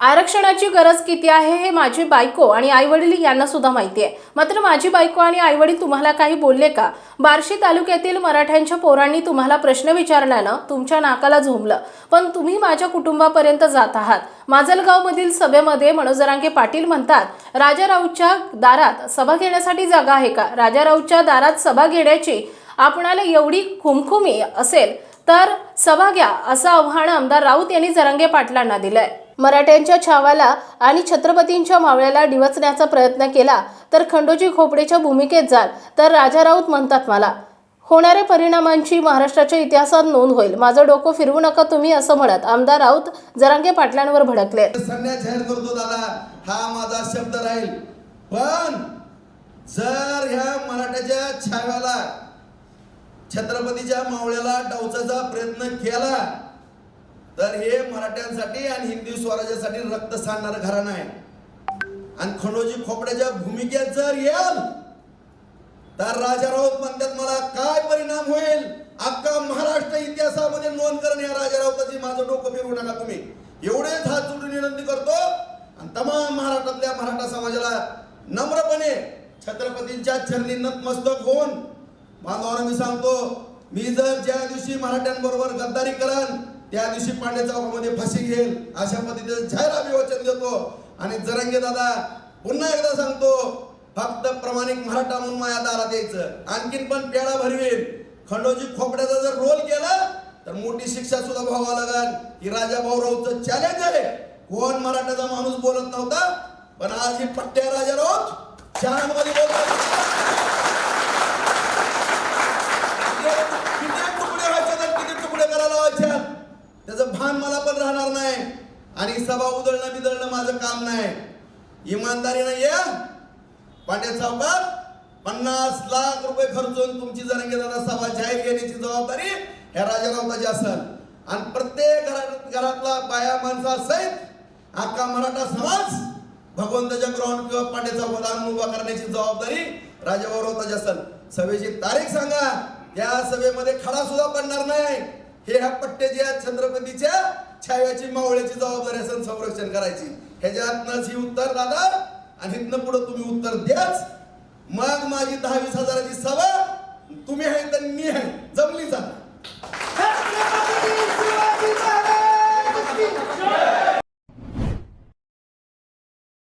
आरक्षणाची गरज किती आहे हे माझी बायको आणि आईवडील यांना सुद्धा माहिती आहे. मात्र माझी बायको आणि आईवडील तुम्हाला काही बोलले का? बार्शी तालुक्यातील मराठ्यांच्या पोरांनी तुम्हाला प्रश्न विचारल्यानं तुमच्या नाकाला झोंबलं. पण तुम्ही माझ्या कुटुंबापर्यंत जात आहात. माजलगावमधील सभेमध्ये मनोजरांगे पाटील म्हणतात राजा राऊतच्या दारात सभा घेण्यासाठी जागा आहे का? राजा राऊतच्या दारात सभा घेण्याची आपणाला एवढी खुमखुमी असेल तर सभा घ्या असं आव्हान आमदार राऊत यांनी जरांगे पाटलांना दिलंय. मराठ्यांच्या छावाला आणि छत्रपतींच्या मावळ्याला डिवचण्याचा प्रयत्न केला तर खंडोजी खोपडेच्या भूमिकेत जाल तर राजा राऊत म्हणतात मला. होणाऱ्या परिणामांची महाराष्ट्राच्या इतिहासात नोंद होईल. माझं डोकं फिरवू नका तुम्ही असं म्हणत आमदार राऊत जरांगे पाटलांवर भडकले संन्यास जाहीर करतो दादा. हा माझा शब्द राहील. पण जर ह्या मराठ्याच्या छाव्याला छत्रपतीच्या मावळ्याला डावचाचा प्रयत्न केला तर हे मराठ्यांसाठी आणि हिंदू स्वराज्यासाठी रक्त सांडणार घराणं आहे. आणि खंडोजी खोपड्याच्या भूमिकेत जर येल तर राजा राऊत म्हणतात मला काय परिणाम होईल? अख्खा महाराष्ट्र इतिहासामध्ये नोंद करून या राजा राऊताची माझं डोकं फिरवू नका तुम्ही. एवढेच हात जोडून विनंती करतो. आणि तमाम महाराष्ट्रातल्या मराठा समाजाला नम्रपणे छत्रपतींच्या चरणी नतमस्तक होऊन बांधवांना मी सांगतो मी जर ज्या दिवशी मराठ्यांबरोबर गद्दारी करन त्या दिवशी पांडे चौकामध्ये फाशी घेईल अशा पद्धतीचं जाहीर अभिवचन देतो. आणि जरंगे दादा पुन्हा एकदा सांगतो फक्त प्रामाणिक मराठा म्हणून माझ्या दारात यायचं. आणखीन पण पेढा भरवीन. खंडोजी खोपड्याचा जर रोल केला तर मोठी शिक्षा सुद्धा भोगावं लागल की राजा भाऊरावचं चॅलेंज आहे. कोण मराठाचा माणूस बोलत नव्हता पण आज ही पट्ट्या राजा राऊत शहरामध्ये बोलतात त्याचं मला पण राहणार नाही. आणि सभा उधळणं बिदळणं माझं काम नाही. इमानदारीनं ये. पांड्या चौकात पन्नास लाख रुपये खर्चून तुमची जरंगे घेताना सभा जाहीर घेण्याची जबाबदारी ह्या राजारावताची असेल. आणि प्रत्येक घरात घरातला बाया माणसा सहित अख्खा मराठा समाज भगवंताच्या ग्राउंड किंवा पांड्या चौकात आणून उभा करण्याची जबाबदारी राजाभाऊरावताची असेल. सभेची तारीख सांगा. त्या सभेमध्ये खडा सुद्धा पडणार नाही. हे ह्या पट्ट्याच्या छत्रपतीच्या छायाची मावळ्याची जबाबदारी असेल संरक्षण करायची. ह्याच्यातनंच ही उत्तर दादा आणि इथनं पुढे तुम्ही उत्तर द्याच. मग माझी दहावी